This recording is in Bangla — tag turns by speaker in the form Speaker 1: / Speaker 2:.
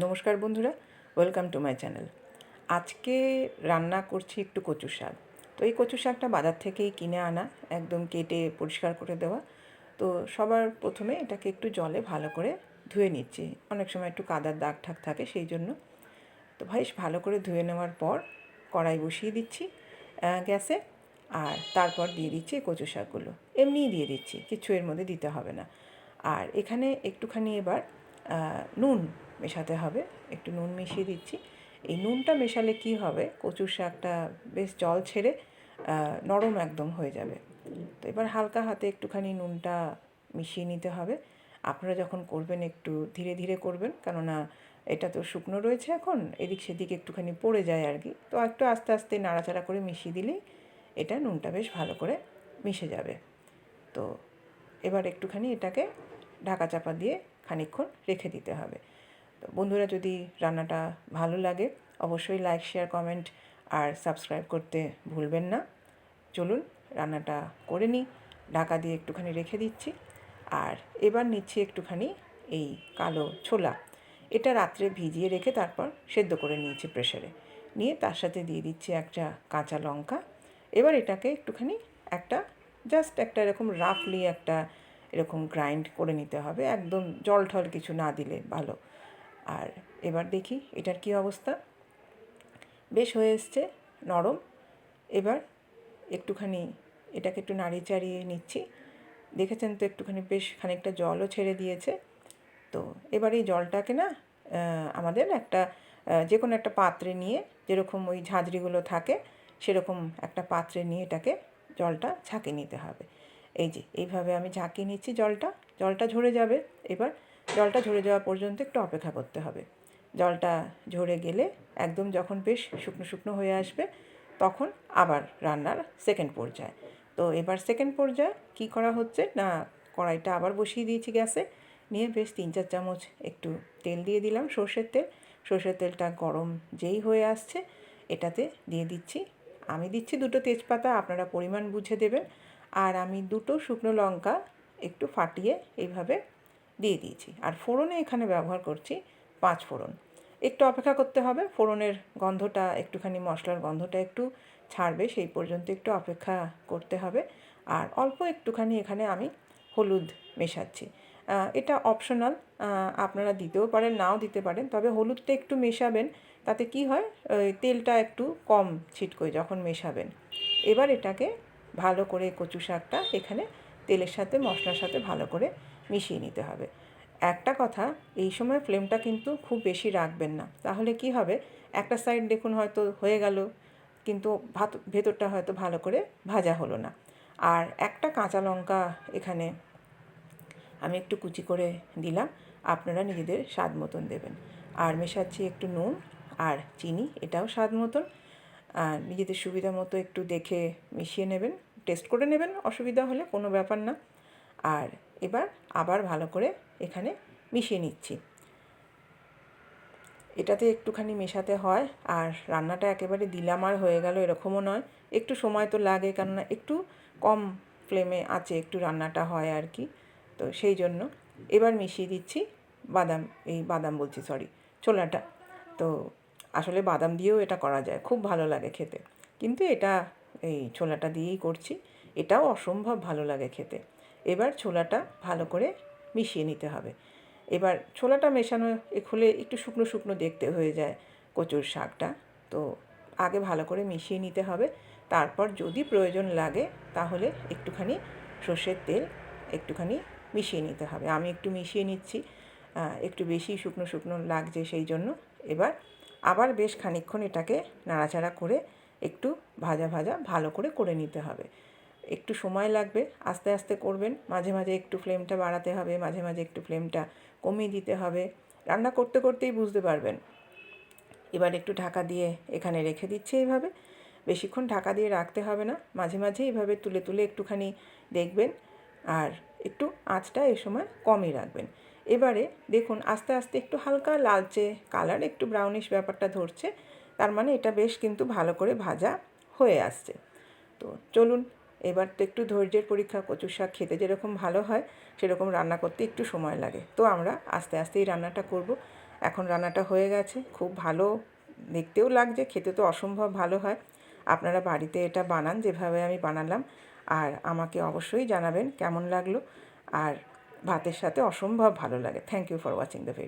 Speaker 1: নমস্কার বন্ধুরা ওয়েলকাম টু মাই চ্যানেল আজকে রান্না করছি একটু কচু শাক। তো এই কচু শাকটা বাজার থেকেই কিনে আনা, একদম কেটে পরিষ্কার করে দেওয়া। তো সবার প্রথমে এটাকে একটু জলে ভালো করে ধুয়ে নিচ্ছি। অনেক সময় একটু কাদার দাগ ঠাক থাকে সেই জন্য। তো ভাই, ভালো করে ধুয়ে নেওয়ার পর কড়াই বসিয়ে দিচ্ছি গ্যাসে। আর তারপর দিয়ে দিচ্ছি কচু শাকগুলো। এমনিই দিয়ে দিচ্ছি, কিছু এর মধ্যে দিতে হবে না। আর এখানে একটুখানি এবার নুন মেশাতে হবে। একটু নুন মিশিয়ে দিচ্ছি। এই নুনটা মেশালে কি হবে? কচুর শাকটা বেশ জল ছেড়ে নরম একদম হয়ে যাবে। তো এবার হালকা হাতে একটুখানি নুনটা মিশিয়ে নিতে হবে। আপনারা যখন করবেন একটু ধীরে ধীরে করবেন, কেননা এটা তো শুকনো রয়েছে এখন, এদিক সেদিক একটুখানি পড়ে যায় আর কি। তো একটু আস্তে আস্তে নাড়াচাড়া করে মিশিয়ে দিলেই এটা নুনটা বেশ ভালো করে মিশে যাবে। তো এবার একটুখানি এটাকে ঢাকা চাপা দিয়ে খানিকক্ষণ রেখে দিতে হবে। বন্ধুরা যদি রান্নাটা ভালো লাগে, অবশ্যই লাইক শেয়ার কমেন্ট আর সাবস্ক্রাইব করতে ভুলবেন না। চলুন রান্নাটা করে নিই। ঢাকা দিয়ে একটুখানি রেখে দিচ্ছি। আর এবার নিচ্ছি একটুখানি এই কালো ছোলা। এটা রাত্রে ভিজিয়ে রেখে তারপর সেদ্ধ করে নিয়েছি প্রেশারে নিয়ে তার সাথে দিয়ে দিচ্ছি একটা কাঁচা লঙ্কা। এবার এটাকে একটুখানি একটা জাস্ট একটা এরকম রাফলি একটা এরকম গ্রাইন্ড করে নিতে হবে। একদম জল ঠল কিছু না দিলে ভালো। আর এবার দেখি এটার কি অবস্থা। বেশ হয়ে এসছে, নরম। এবার একটুখানি এটাকে একটু নাড়িয়ে চাড়িয়ে নিচ্ছি। দেখেছেন তো একটুখানি বেশ খানিকটা জলও ছেড়ে দিয়েছে। তো এবার এই জলটাকে না আমাদের একটা যে কোনো একটা পাত্রে নিয়ে যেরকম ওই ঝাঁঝরিগুলো থাকে, সেরকম একটা পাত্রে নিয়ে এটাকে জলটা ঝাঁকিয়ে নিতে হবে। এই যে, এইভাবে আমি ঝাঁকিয়ে নিচ্ছি জলটা। জলটা ঝরে যাবে। এবার জলটা ঝরে যাওয়া পর্যন্ত একটু অপেক্ষা করতে হবে। জলটা ঝরে গেলে একদম যখন বেশ শুকনো শুকনো হয়ে আসবে, তখন আবার রান্নার সেকেন্ড পর্যায়ে। তো এবার সেকেন্ড পর্যায়ে কী করা হচ্ছে? না, কড়াইটা আবার বসিয়ে দিয়েছি গ্যাসে। নিয়ে বেশ তিন চার চামচ একটু তেল দিয়ে দিলাম সর্ষের তেল। সর্ষের তেলটা গরম যেই হয়ে আসছে, এটাতে দিয়ে দিচ্ছি। আমি দিচ্ছি দুটো তেজপাতা, আপনারা পরিমাণ বুঝে দেবেন। আর আমি দুটো শুকনো লঙ্কা একটু ফাটিয়ে এইভাবে দিয়ে দিয়েছি। আর ফোড়নে এখানে ব্যবহার করছি পাঁচ ফোড়ন। একটু অপেক্ষা করতে হবে, ফোড়নের গন্ধটা, একটুখানি মশলার গন্ধটা একটু ছাড়বে, সেই পর্যন্ত একটু অপেক্ষা করতে হবে। আর অল্প একটুখানি এখানে আমি হলুদ মেশাচ্ছি। এটা অপশনাল আপনারা দিতেও পারেন, নাও দিতে পারেন, তবে হলুদটা একটু মেশাবেন, তাতে কি হয় তেলটা একটু কম ছিটকোয় যখন মেশাবেন। এবার এটাকে ভালো করে কচু শাকটা এখানে তেলের সাথে, মশলার সাথে ভালো করে মিশিয়ে নিতে হবে। একটা কথা, এই সময় ফ্লেমটা কিন্তু খুব বেশি রাখবেন না। তাহলে কি হবে? একটা সাইড দেখুন হয়তো হয়ে গেল, কিন্তু ভাত, ভেতরটা হয়তো ভালো করে ভাজা হলো না। আর একটা কাঁচা লঙ্কা এখানে আমি একটু কুচি করে দিলাম, আপনারা নিজেদের স্বাদ মতন দেবেন। আর মেশাচ্ছি একটু নুন আর চিনি, এটাও স্বাদ মতন। আর নিজেদের সুবিধা মতো একটু দেখে মিশিয়ে নেবেন টেস্ট করে নেবেন, অসুবিধা হলে কোনো ব্যাপার না। আর এবার আবার ভালো করে এখানে মিশিয়ে নিচ্ছি। এটাতে একটুখানি মেশাতে হয়, আর রান্নাটা একেবারে দিলাম আর হয়ে গেল এরকমও নয়। একটু সময় তো লাগে, কেননা একটু কম ফ্লেমে আছে একটু রান্নাটা হয় আর কি। তো সেই জন্য এবার মিশিয়ে দিচ্ছি বাদাম, এই বাদাম বলছি সরি ছোলাটা। তো আসলে বাদাম দিয়েও এটা করা যায়, খুব ভালো লাগে খেতে। কিন্তু এটা এই ছোলাটা দিয়েই করছি, এটাও অসম্ভব ভালো লাগে খেতে। এবার ছোলাটা ভালো করে মিশিয়ে নিতে হবে। এবার ছোলাটা মেশানো হলে একটু শুকনো শুকনো দেখতে হয়ে যায় কচুর শাকটা। তো আগে ভালো করে মিশিয়ে নিতে হবে। তারপর যদি প্রয়োজন লাগে তাহলে একটুখানি সর্ষের তেল একটুখানি মিশিয়ে নিতে হবে। আমি একটু মিশিয়ে নিচ্ছি একটু বেশি শুকনো শুকনো লাগছে সেই জন্য। এবার আবার বেশ খানিকক্ষণ এটাকে নাড়াচাড়া করে একটু ভাজা ভাজা ভালো করে করে নিতে হবে। একটু সময় লাগবে, আস্তে আস্তে করবেন। মাঝে মাঝে একটু ফ্লেমটা বাড়াতে হবে, মাঝে মাঝে একটু ফ্লেমটা কমিয়ে দিতে হবে। রান্না করতে করতেই বুঝতে পারবেন। এবার একটু ঢাকা দিয়ে এখানে রেখে দিচ্ছি এইভাবে বেশিক্ষণ ঢাকা দিয়ে রাখতে হবে না। মাঝে মাঝে এইভাবে তুলে তুলে একটুখানি দেখবেন আর একটু আঁচটা এই সময় কমই রাখবেন। এবারে দেখুন, আস্তে আস্তে একটু হালকা লালচে কালার, একটু ব্রাউনিশ ব্যাপারটা ধরছে। তার মানে এটা বেশ কিন্তু ভালো করে ভাজা হয়ে আসছে। তো চলুন এবার তো একটু ধৈর্যের পরীক্ষা, কচুর শাক খেতে যেরকম ভালো হয়, সেরকম রান্না করতে একটু সময় লাগে। তো আমরা আস্তে আস্তে এই রান্নাটা করব। এখন রান্নাটা হয়ে গেছে। খুব ভালো দেখতেও লাগছে, খেতে তো অসম্ভব ভালো হয়। আপনারা বাড়িতে এটা বানান, যেভাবে আমি বানালাম। আর আমাকে অবশ্যই জানাবেন কেমন লাগল। আর ভাতের সাথে অসম্ভব ভালো লাগে। Thank you for watching the video